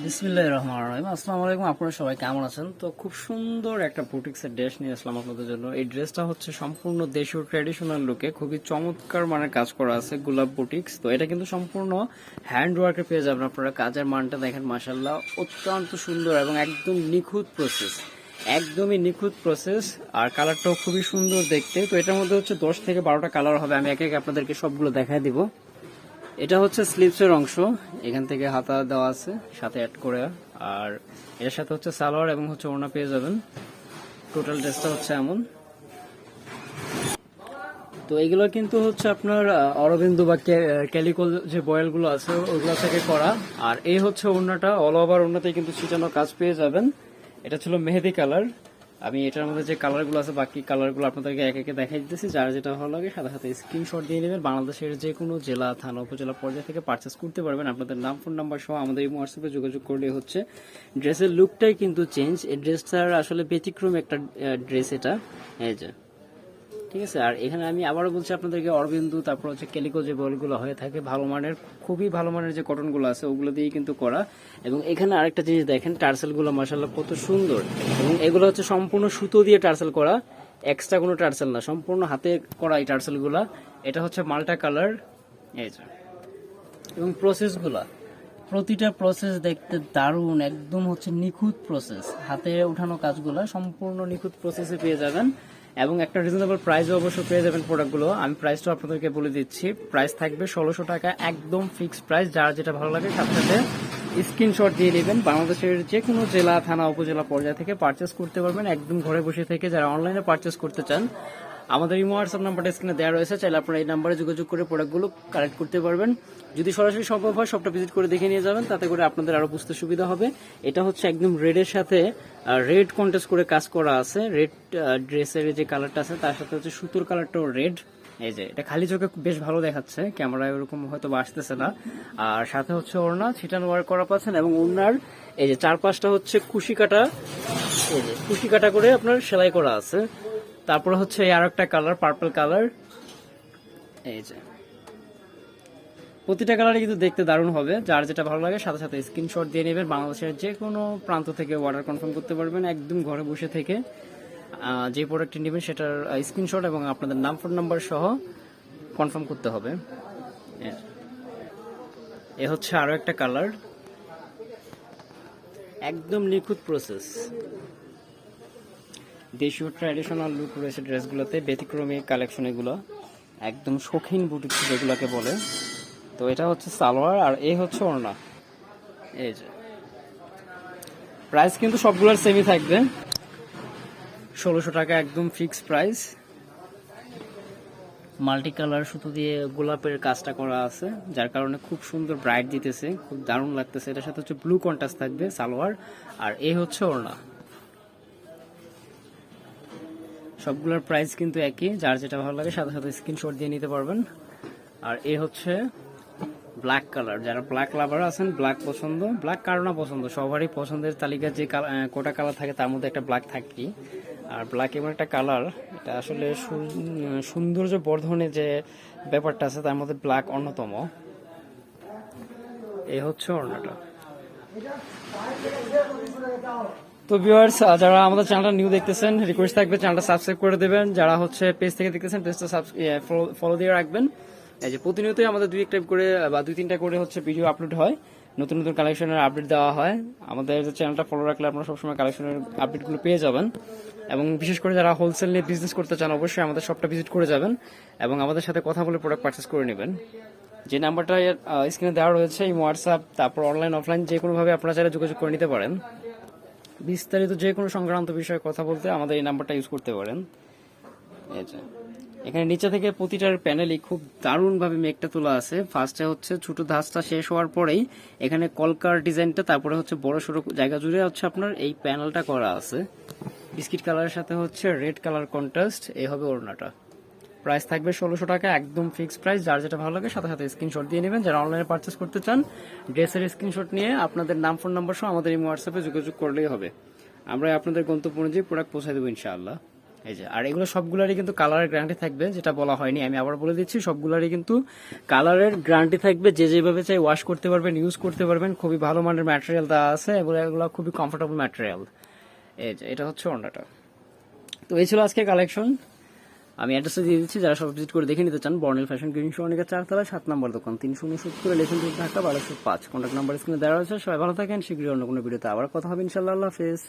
বিসমিল্লাহ রহমান রহিম। আসসালামু আলাইকুম, আপনারা সবাই কেমন আছেন? তো খুব সুন্দর একটা বুটিক্সের ড্রেস নিয়ে আসলাম আপনাদের জন্য। এই ড্রেসটা হচ্ছে সম্পূর্ণ দেশীয় ট্র্যাডিশনাল লুকে খুবই চমৎকার মানের কাজ করা আছে গোলাপ বুটিক্স। তো এটা কিন্তু সম্পূর্ণ হ্যান্ড ওয়ার্কে পেয়ে যাবেন আপনারা। কাজের মানটা দেখেন মাসাল্লাহ অত্যন্ত সুন্দর এবং একদম নিখুঁত প্রসেস একদমই নিখুঁত প্রসেস আর কালারটাও খুবই সুন্দর দেখতে। তো এটার মধ্যে হচ্ছে দশ থেকে বারোটা কালার হবে। আমি একে একে আপনাদেরকে সবগুলো দেখায় দিব। এটা হচ্ছে স্লিপসের অংশ। এখান থেকে হাতা দেওয়া আছে, সাথে অ্যাড করে। আর এর সাথে হচ্ছে সালোয়ার এবং হচ্ছে ওড়না পেয়ে যাবেন। টোটাল ড্রেসটা হচ্ছে এমন। তো এগুলো কিন্তু হচ্ছে আপনার অরবিন্দু বা ক্যালিকল যে বয়েলগুলো আছে, ওগুলো থেকে করা। আর এই হচ্ছে ওড়নাটা অল ওভার ওড়নাতে কিন্তু ছিটানো কাজ পেয়ে যাবেন। এটা ছিল মেহেদি কালার। আমি এটার মধ্যে যে কালারগুলো আছে, বাকি কালারগুলো আপনাদেরকে এক একে দেখাই দিতেছি। যারা যেটা ভালো লাগে, সাথে সাথে স্ক্রিনশট দিয়ে নেবেন। বাংলাদেশের যে কোনো জেলা, থানা, উপজেলা পর্যায়ে থেকে পারচেস করতে পারবেন। আপনাদের নাম ফোন নাম্বার সহ আমাদের এই হোয়াটসঅ্যাপে যোগাযোগ করলে হচ্ছে ড্রেসের লুকটাই কিন্তু চেঞ্জ এই ড্রেসটার আসলে ব্যতিক্রম একটা ড্রেস এটা। এই যে। ঠিক আছে? আর এখানে আমি আবারও বলছি আপনাদেরকে, অরবিন্দু, তারপর হচ্ছে কেলিকো যে বলগুলো হয়ে থাকে, ভালো মানের, খুবই ভালো মানের যে কটনগুলো আছে, ওগুলো দিয়েই কিন্তু করা। এবং এখানে আরেকটা জিনিস দেখেন, টার্সেলগুলো মাসাল্লাহ কত সুন্দর। এবং এগুলো হচ্ছে সম্পূর্ণ সুতো দিয়ে টার্সেল করা, এক্সট্রা কোনো টার্সেল না, সম্পূর্ণ হাতে করা এই টার্সেলগুলো। এটা হচ্ছে মাল্টা কালার, এই যে। এবং প্রসেসগুলা প্রতিটা প্রসেস দেখতে দারুণ, একদম হচ্ছে নিখুঁত প্রসেস হাতে উঠানো কাজগুলো সম্পূর্ণ নিখুঁত প্রসেসে পেয়ে যাবেন। এবং একটা রিজনেবল প্রাইসও অবশ্য পেয়ে যাবেন প্রোডাক্টগুলো আমি প্রাইসটা আপনাদেরকে বলে দিচ্ছি। প্রাইস থাকবে ষোলোশো টাকা, একদম ফিক্সড প্রাইস যার যেটা ভালো লাগে তার সাথে স্ক্রিনশট দিয়ে নেবেন। বাংলাদেশের যে কোনো জেলা, থানা, উপজেলা পর্যায় থেকে পারচেস করতে পারবেন। একদম ঘরে বসে থেকে যারা অনলাইনে পারচেস করতে চান আমাদের এই হোয়াটসঅ্যাপ নাম্বারটা স্ক্রিনে দেওয়া রয়েছে, চাইলে আপনারা এই নাম্বারে যোগাযোগ করে প্রোডাক্টগুলো কালেক্ট করতে পারবেন। যদি সরাসরি সম্ভব হয় সবটা ভিজিট করে দেখে নিয়ে যাবেন, তাতে করে আপনাদের আরও বুঝতে সুবিধা হবে। এটা হচ্ছে একদম রেডের সাথে রেড কন্টেস্ট করে কাজ করা আছে। রেড ড্রেসের যে কালারটা আছে, তার সাথে হচ্ছে সুতোর কালারটাও রেড এই যে, এটা খালি চোখে বেশ ভালো দেখাচ্ছে ক্যামেরায় ওরকম হয়তো আসতেছে না। আর সাথে হচ্ছে ওড়না, ছিটানো ওয়ার্ক করা পাচ্ছেন এবং ওড়নার এই যে চার পাঁচটা হচ্ছে কুশি কাটা, এই যে কুশি কাটা করে আপনার সেলাই করা আছে। তারপরে হচ্ছে আর একটা কালার পার্পল কালার। এই যে। প্রতিটা কালারই কিন্তু দেখতে দারুণ হবে। যার যেটা ভালো লাগে সাথে সাথে স্ক্রিনশট দিয়ে নেবেন। বাংলাদেশের যে কোনো প্রান্ত থেকে অর্ডার কনফার্ম করতে পারবেন। একদম ঘরে বসে থেকে যে প্রোডাক্টটি নেবেন সেটার স্ক্রিনশট এবং আপনাদের নাম ফোন নাম্বার সহ কনফার্ম করতে হবে। এ হচ্ছে আরও একটা কালার। একদম নিখুঁত প্রসেস দেশীয় ট্র্যাডিশনাল লুক রয়েছে ড্রেসগুলোতে ব্যতিক্রমী কালেকশন এগুলো, একদম শৌখিন বুটিক যেগুলোকে বলে। তো এটা হচ্ছে সালোয়ার আর এই হচ্ছে ওড়না। এই যে। প্রাইস কিন্তু সবগুলোর সেমই থাকবে। ষোলোশো টাকা একদম ফিক্স প্রাইস মাল্টি কালার সুতো দিয়ে গোলাপের কাজটা করা আছে, যার কারণে খুব সুন্দর ব্রাইট দিতেছে, খুব দারুণ লাগতেছে। এটার সাথে হচ্ছে ব্লু কন্ট্রাস্ট থাকবে, সালোয়ার। আর এই হচ্ছে ওড়না। সবগুলোর প্রাইস কিন্তু একই। যার যেটা ভালো লাগে সাথে সাথে স্ক্রিনশট দিয়ে নিতে পারবেন। আর এ হচ্ছে ব্ল্যাক কালার যারা ব্ল্যাক লাভার আছেন ব্ল্যাক পছন্দ ব্ল্যাক কারও না পছন্দ, সবারই পছন্দের তালিকায় যে কোটা কালার থাকে তার মধ্যে একটা ব্ল্যাক থাকেই। আর ব্ল্যাক এমন একটা কালার এটা আসলে সৌন্দর্য বর্ধনে যে ব্যাপারটা আছে তার মধ্যে ব্ল্যাক অন্যতম। এ হচ্ছে অন্যটা। তো ভিউয়ার্স যারা আমাদের চ্যানেলটা নিউ দেখতেছেন রিকোয়েস্ট থাকবে চ্যানেলটা সাবস্ক্রাইব করে দেবেন। যারা হচ্ছে পেজ থেকে দেখতেছেন পেজটা ফলো দিয়ে রাখবেন। এই যে প্রতিনিয়তই আমাদের দুই একটা করে, বা দুই তিনটা করে হচ্ছে ভিডিও আপলোড হয়। নতুন নতুন কালেকশনের আপডেট দেওয়া হয়। আমাদের চ্যানেলটা ফলো রাখলে আপনারা সবসময় কালেকশনের আপডেটগুলো পেয়ে যাবেন। এবং বিশেষ করে যারা হোলসেল নিয়ে বিজনেস করতে চান, অবশ্যই আমাদের শপটা ভিজিট করে যাবেন এবং আমাদের সাথে কথা বলে প্রোডাক্ট পারচেস করে নেবেন। যে নাম্বারটা স্ক্রিনে দেওয়া রয়েছে, এই হোয়াটসঅ্যাপ তারপর অনলাইন অফলাইন যে কোনোভাবে আপনারা চাইলে যোগাযোগ করে নিতে পারেন। বিস্তারিত যে কোনো সংক্রান্ত বিষয়ে কথা বলতে আমাদের এই নাম্বারটা ইউজ করতে পারেন। এখানে নিচে থেকে প্রতিটার প্যানেলই খুব দারুণভাবে মেঘটা তোলা আছে। ফার্স্টে হচ্ছে ছোট ধাঁচটা শেষ হওয়ার পরেই এখানে কলকার ডিজাইনটা, তারপরে হচ্ছে বড় সড়ো জায়গা জুড়ে হচ্ছে আপনার এই প্যানেলটা করা আছে। বিস্কিট কালারের সাথে হচ্ছে রেড কালার কন্ট্রাস্ট এই হবে ওড়নাটা। প্রাইস থাকবে ষোলোশো টাকা, একদম ফিক্সড প্রাইস যার যেটা ভালো লাগে সাথে সাথে স্ক্রিনশট দিয়ে নেবেন। যারা অনলাইনে পারচেস করতে চান, ড্রেসের স্ক্রিনশট নিয়ে আপনাদের নাম ফোন নাম্বার সহ আমাদের এই হোয়াটসঅ্যাপে যোগাযোগ করলেই হবে। আমরা আপনাদের গন্তব্য অনুযায়ী প্রোডাক্ট পৌঁছে দেবো ইনশাআল্লাহ। এই যে, আর এগুলো সবগুলারই কিন্তু কালারের গ্যারান্টি থাকবে, যেটা বলা হয়নি, আমি আবার বলে দিচ্ছি, সবগুলারই কিন্তু কালারের গ্যারান্টি থাকবে। যে যেভাবে চাই ওয়াশ করতে পারবেন ইউজ করতে পারবেন, খুবই ভালো মানের ম্যাটেরিয়াল দেওয়া আছে এগুলো এগুলো খুবই কমফোর্টেবল ম্যাটেরিয়াল এই যে, এটা হচ্ছে অন্যটা তো এই ছিল আজকে কালেকশন আমি অ্যাড্রেসে দিয়ে দিচ্ছি, যারা সব ভিজিট করে দেখে নিতে চান বর্নেল ফ্যাশন গ্রিন চার চারতলা সাত নম্বর দোকান, তিনশো উনসত্তর লেসেন ঢাকা, বারোশো পাঁচ। কন্ট্যাক্ট নাম্বার স্ক্রিনে দেওয়া রয়েছে, সবাই ভালো থাকেন, শীঘ্রই অন্য কোনো ভিডিওতে আবার কথা হবে ইনশাল্লাহ হাফেজ।